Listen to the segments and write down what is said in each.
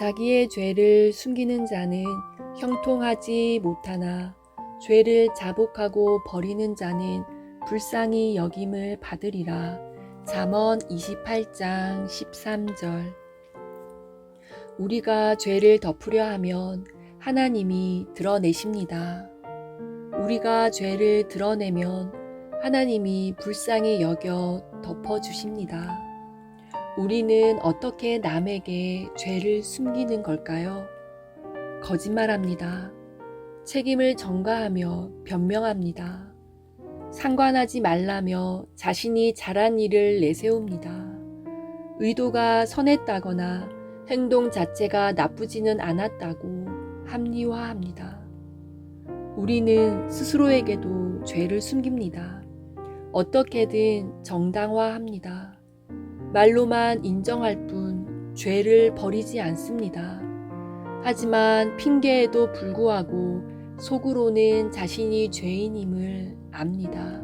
자기의 죄를 숨기는 자는 형통하지 못하나 죄를 자복하고 버리는 자는 불쌍히 여김을 받으리라. 잠언 28장 13절 우리가 죄를 덮으려 하면 하나님이 드러내십니다. 우리가 죄를 드러내면 하나님이 불쌍히 여겨 덮어주십니다. 우리는 어떻게 남에게 죄를 숨기는 걸까요? 거짓말합니다. 책임을 전가하며 변명합니다. 상관하지 말라며 자신이 잘한 일을 내세웁니다. 의도가 선했다거나 행동 자체가 나쁘지는 않았다고 합리화합니다. 우리는 스스로에게도 죄를 숨깁니다. 어떻게든 정당화합니다. 말로만 인정할 뿐 죄를 버리지 않습니다. 하지만 핑계에도 불구하고 속으로는 자신이 죄인임을 압니다.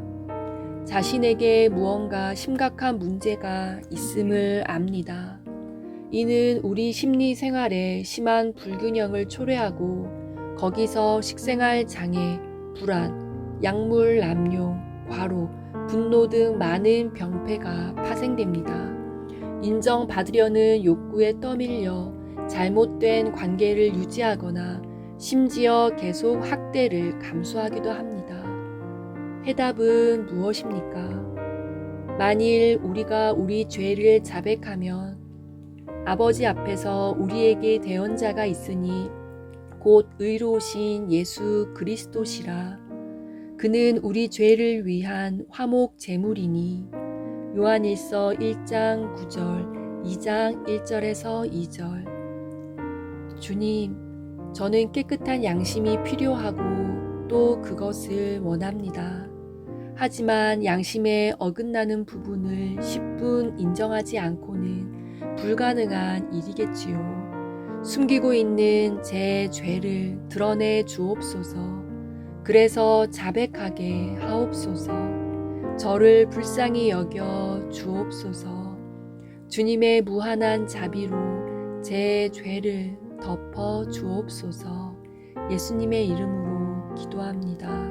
자신에게 무언가 심각한 문제가 있음을 압니다. 이는 우리 심리 생활에 심한 불균형을 초래하고 거기서 식생활 장애, 불안, 약물 남용, 과로, 분노 등 많은 병폐가 파생됩니다. 인정받으려는 욕구에 떠밀려 잘못된 관계를 유지하거나 심지어 계속 학대를 감수하기도 합니다. 해답은 무엇입니까? 만일 우리가 우리 죄를 자백하면 아버지 앞에서 우리에게 대언자가 있으니 곧 의로우신 예수 그리스도시라. 그는 우리 죄를 위한 화목 제물이니 요한일서 1장 9절, 2장 1절에서 2절. 주님, 저는 깨끗한 양심이 필요하고 또 그것을 원합니다. 하지만 양심에 어긋나는 부분을 10분 인정하지 않고는 불가능한 일이겠지요. 숨기고 있는 제 죄를 드러내 주옵소서. 그래서 자백하게 하옵소서. 저를 불쌍히 여겨 주옵소서. 주님의 무한한 자비로 제 죄를 덮어 주옵소서. 예수님의 이름으로 기도합니다.